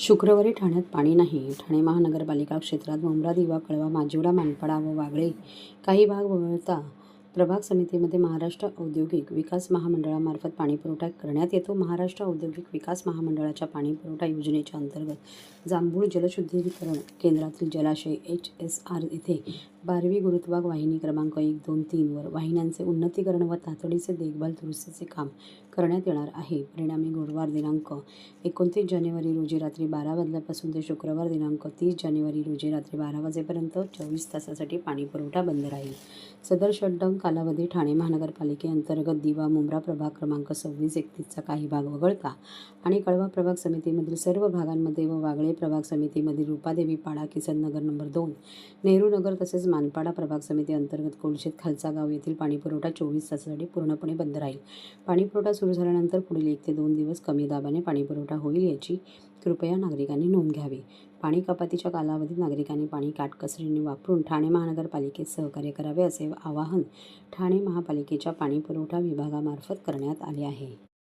शुक्रवारी ठाण्यात पाणी नाही. ठाणे महानगरपालिका क्षेत्रात मुंब्रा दिवा कळवा माजिवडा मानपाडा व वागळे काही भाग वगळता प्रभाग समितीमध्ये महाराष्ट्र औद्योगिक विकास महामंडळामार्फत पाणीपुरवठा करण्यात येतो. महाराष्ट्र औद्योगिक विकास महामंडळाच्या पाणीपुरवठा योजनेच्या अंतर्गत जांभूळ जलशुद्धीकरण केंद्रातील जलाशय एच एस आर येथे बारवी गुरुत्वाग वाहिनी क्रमांक एक दोन तीनवर वाहिन्यांचे उन्नतीकरण व तातडीचे देखभाल दुरुस्तीचे काम करण्यात येणार आहे. परिणामी गुरुवार दिनांक एकोणतीस जानेवारी रोजी रात्री बारा वाजल्यापासून ते शुक्रवार दिनांक तीस जानेवारी रोजी रात्री बारा वाजेपर्यंत चोवीस तासासाठी पाणीपुरवठा बंद राहील. सदर शटडाऊन कालावधी ठाणे महानगरपालिकेअंतर्गत दिवा मुंब्रा प्रभाग क्रमांक सव्वीस एकतीसचा काही भाग वगळता आणि कळवा प्रभाग समितीमधील सर्व भागांमध्ये व वागळे प्रभाग समितीमधील रूपादेवी पाडा किसन नगर नंबर दोन नेहरू नगर तसेच मानपाडा प्रभाग समिती अंतर्गत कोलशेत खालचा गाव येथील पाणीपुरवठा चोवीस तासासाठी पूर्णपणे बंद राहील. पाणीपुरवठा सुरू झाल्यानंतर पुढील एक ते दोन दिवस कमी दाबाने पाणीपुरवठा होईल याची कृपया नागरिकांनी नोंद घ्यावी. पाणी कपातीच्या कालावधीत नागरिकांनी पाणी काटकसरीने वापरून ठाणे महानगरपालिकेत सहकार्य करावे असे आवाहन ठाणे महापालिकेच्या पाणीपुरवठा विभागामार्फत करण्यात आले आहे.